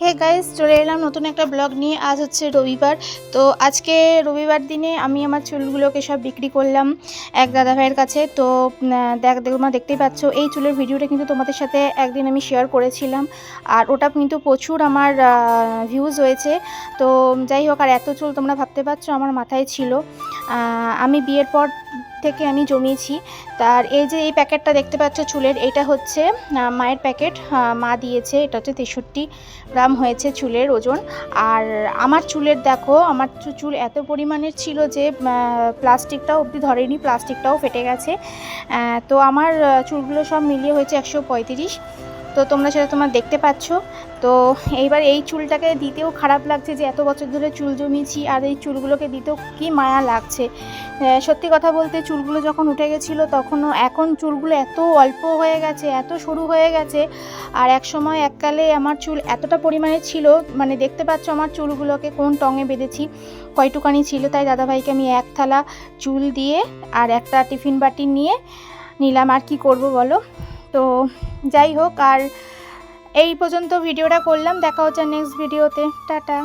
Hey guys চলে এলাম নতুন একটা ব্লগ নিয়ে। আজ হচ্ছে রবিবার। তো আজকে রবিবার দিনে আমি আমার চুলগুলোকে সব বিক্রি করলাম এক দাদা ভাইয়ের কাছে। তো দেখ, তোমরা দেখতেই পাচ্ছ, এই চুলের ভিডিওটা কিন্তু তোমাদের সাথে একদিন আমি শেয়ার করেছিলাম। আর ওটা কিন্তু প্রচুর আমার ভিউজ হয়েছে। তো যাই হোক, আর এত চুল তোমরা ভাবতে পারছ, আমার মাথায় ছিল। আমি বিয়ের পর থেকে আমি জমিয়েছি। তার এই যে এই প্যাকেটটা দেখতে পাচ্ছ চুলের, এটা হচ্ছে মায়ের প্যাকেট। মা দিয়েছে, এটা হচ্ছে তেষট্টি গ্রাম হয়েছে চুলের ওজন। আর আমার চুলের দেখো, আমার চুল এত পরিমাণের ছিল যে প্লাস্টিকটাও অবধি ধরেনি, প্লাস্টিকটাও ফেটে গেছে। তো আমার চুলগুলো সব মিলিয়ে হয়েছে একশো পঁয়ত্রিশ। তো তোমরা সেটা তোমরা দেখতে পাচ্ছ। তো এইবার এই চুলটাকে দিতেও খারাপ লাগছে যে এত বছর ধরে চুল জমিয়েছি আর এই চুলগুলোকে দিতেও কি মায়া লাগছে। সত্যি কথা বলতে চুলগুলো যখন উঠে গেছিল তখনও এখন চুলগুলো এত অল্প হয়ে গেছে, এত সরু হয়ে গেছে। আর এক সময় এককালে আমার চুল এতটা পরিমাণে ছিল মানে দেখতে পাচ্ছ আমার চুলগুলোকে কোন টঙে বেঁধেছি, কয়টুকানি ছিল, তাই দাদাভাইকে আমি এক থালা চুল দিয়ে আর একটা টিফিন বাটি নিয়ে নিলাম। আর কি করব বলো? তো যাই হোক আর এই পর্যন্ত ভিডিওটা করলাম। দেখা হচ্ছে নেক্সট ভিডিওতে টাটা।